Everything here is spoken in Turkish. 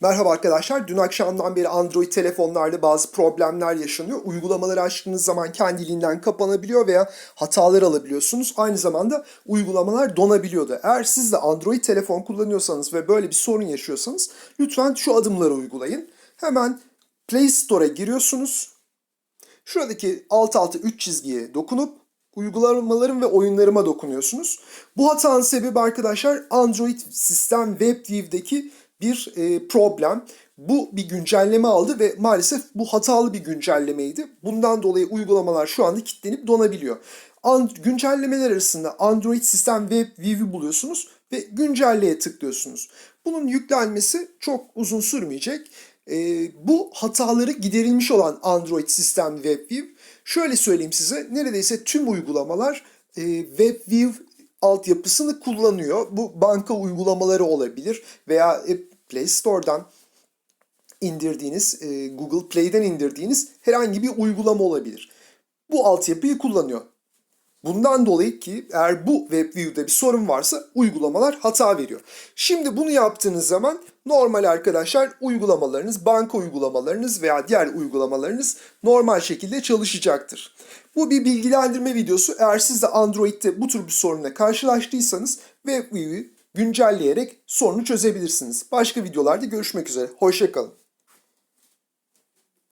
Merhaba arkadaşlar. Dün akşamdan beri Android telefonlarda bazı problemler yaşanıyor. Uygulamaları açtığınız zaman kendiliğinden kapanabiliyor veya hatalar alabiliyorsunuz. Aynı zamanda uygulamalar donabiliyordu. Eğer siz de Android telefon kullanıyorsanız ve böyle bir sorun yaşıyorsanız lütfen şu adımları uygulayın. Hemen Play Store'a giriyorsunuz. Şuradaki alt alta 3 çizgiye dokunup uygulamalarım ve oyunlarıma dokunuyorsunuz. Bu hatanın sebebi arkadaşlar Android sistem WebView'deki bir e, problem. Bu bir güncelleme aldı ve maalesef bu hatalı bir güncellemeydi. Bundan dolayı uygulamalar şu anda kilitlenip donabiliyor. And güncellemeler arasında Android sistem WebView'u buluyorsunuz ve güncelleye tıklıyorsunuz. Bunun yüklenmesi çok uzun sürmeyecek. E, bu hataları giderilmiş olan Android sistem WebView şöyle söyleyeyim size neredeyse tüm uygulamalar e, WebView altyapısını kullanıyor. Bu banka uygulamaları olabilir veya Play Store'dan indirdiğiniz, e, Google Play'den indirdiğiniz herhangi bir uygulama olabilir. Bu altyapıyı kullanıyor. Bundan dolayı ki eğer bu WebView'da bir sorun varsa uygulamalar hata veriyor. Şimdi bunu yaptığınız zaman normal arkadaşlar uygulamalarınız, banka uygulamalarınız veya diğer uygulamalarınız normal şekilde çalışacaktır. Bu bir bilgilendirme videosu. Eğer siz de Android'de bu tür bir sorunla karşılaştıysanız WebView'u güncelleyerek sorunu çözebilirsiniz. Başka videolarda görüşmek üzere. Hoşçakalın.